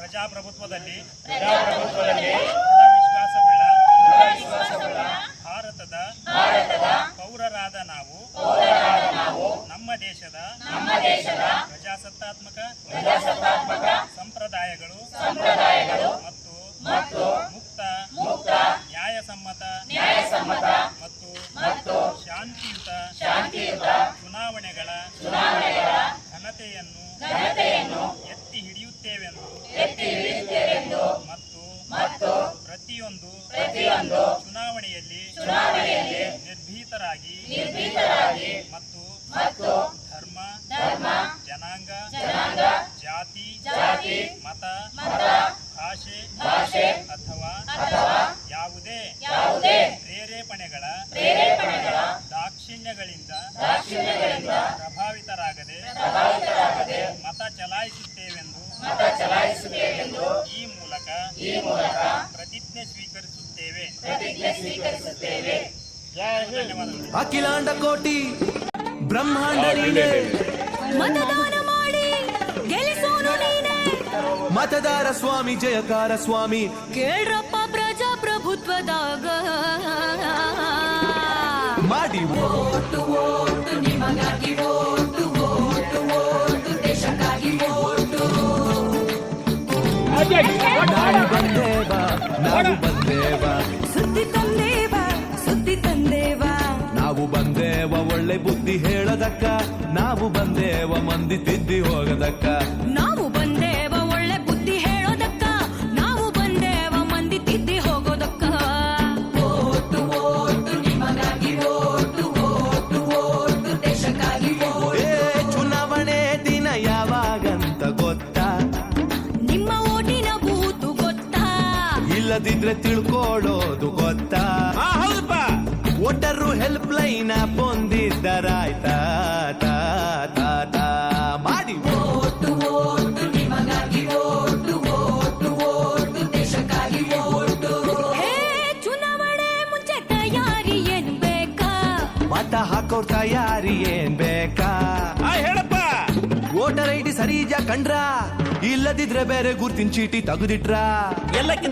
ಪ್ರಜಾಪ್ರಭುತ್ವದಲ್ಲಿ ಪ್ರಜಾಪ್ರಭುತ್ವದಲ್ಲಿ ವಿಶ್ವಾಸವುಳ್ಳ ಭಾರತದ ಪೌರರಾದ ನಾವು ನಮ್ಮ ದೇಶದ ನಮ್ಮ ದೇಶದ ಪ್ರಜಾಸತ್ತಾತ್ಮಕ ಪ್ರಜಾಸತ್ತಾತ್ಮಕ ಸಂಪ್ರದಾಯಗಳು ಸಂಪ್ರದಾಯಗಳು ಮತ್ತು ಮತ್ತು ಮುಕ್ತ ಮುಕ್ತ ನ್ಯಾಯಸಮ್ಮತ ನ್ಯಾಯಸಮ್ಮತ ಮತ್ತು ಮತ್ತು ಶಾಂತಿಯುತ ಶಾಂತಿಯುತ ಚುನಾವಣೆಗಳ ಮತ್ತು ಮತ್ತು ಪ್ರತಿಯೊಂದು ಪ್ರತಿಯೊಂದು ಚುನಾವಣೆಯಲ್ಲಿ ಚುನಾವಣೆಯಲ್ಲಿ ನಿರ್ಭೀತರಾಗಿ ನಿರ್ಭೀತರಾಗಿ ಮತ್ತು ಮತ್ತು ಧರ್ಮ ಧರ್ಮ ಜನಾಂಗ ಜನಾಂಗ ಜಾತಿ ಜಾತಿ ಮತ ಮತ ಭಾಷೆ ಭಾಷೆ ಅಥವಾ ಅಥವಾ ಯಾವುದೇ ಯಾವುದೇ ಪ್ರೇರೇಪಣೆಗಳ ಪ್ರೇರೇಪಣೆಗಳ ದಾಕ್ಷಿಣ್ಯಗಳಿಂದ ದಾಕ್ಷಿಣ್ಯಗಳಿಂದ ಪ್ರಭಾವಿತರಾಗದೆ ಪ್ರಭಾವಿತರಾಗದೆ ಮತ ಚಲಾಯಿಸುತ್ತೇವೆಂದು ಮತ ಚಲಾಯಿಸುತ್ತೇವೆಂದು ಈ ಮೂಲಕ ಈ ಮೂಲಕ ಪ್ರತಿಜ್ಞೆ ಸ್ವೀಕರಿಸುತ್ತೇವೆ. ಪ್ರತಿಜ್ಞೆ ಸ್ವೀಕರಿಸುತ್ತೇವೆ. ಅಖಿಲಾಂಡ ಕೋಟಿ ಬ್ರಹ್ಮಾಂಡ ನೀನೆ. ಮತದಾನ ಮಾಡಿ ಗೆಲ್ಲಿಸೋನು ನೀನೆ. ಮತದಾರ ಸ್ವಾಮಿ ಜಯಕಾರ ಸ್ವಾಮಿ. ಕೇಳ್ರಪ್ಪ ಪ್ರಜಾಪ್ರಭುತ್ವದಾಗ. ಮಾಡಿ ನಾವು ಬಂದೇವ ನಾವು ಬಂದೇವ ಸುದ್ದಿ ತಂದೇವ ಸುದ್ದಿ ತಂದೇವ. ನಾವು ಬಂದೇವ ಒಳ್ಳೆ ಬುದ್ಧಿ ಹೇಳದಕ್ಕ. ನಾವು ಬಂದೇವ ಮಂದಿ ತಿದ್ದಿ ಹೋಗದಕ್ಕ. ಇಲ್ಲದಿದ್ರೆ ತಿಳ್ಕೊಳ್ಳೋದು ಗೊತ್ತಾ? ಒಟ್ಟರು ಹೆಲ್ಪ್ ಲೈನ್ ಹೊಂದಿದ್ದರಾಯ್ತಾ ತಾ ತಾ ತಾ. ಮಾಡಿ. ಹೇ ಚುನಾವಣೆ ಮುಂಚೆ ತಯಾರಿ ಏನ್ ಬೇಕಾ? ಮತ ಹಾಕೋರ್ ತಯಾರಿ ಏನ್ ಬೇಕಾ? ಹೇಳಪ್ಪ. ವೋಟರ್ ಐ ಡಿ ಸರಿಜ ಕಂಡ್ರ? ಇಲ್ಲದಿದ್ರೆ ಬೇರೆ ಗುರ್ತಿನ ಚೀಟಿ ತೆಗೆದಿಟ್ರ? ಎಲ್ಲಕ್ಕಿಂತ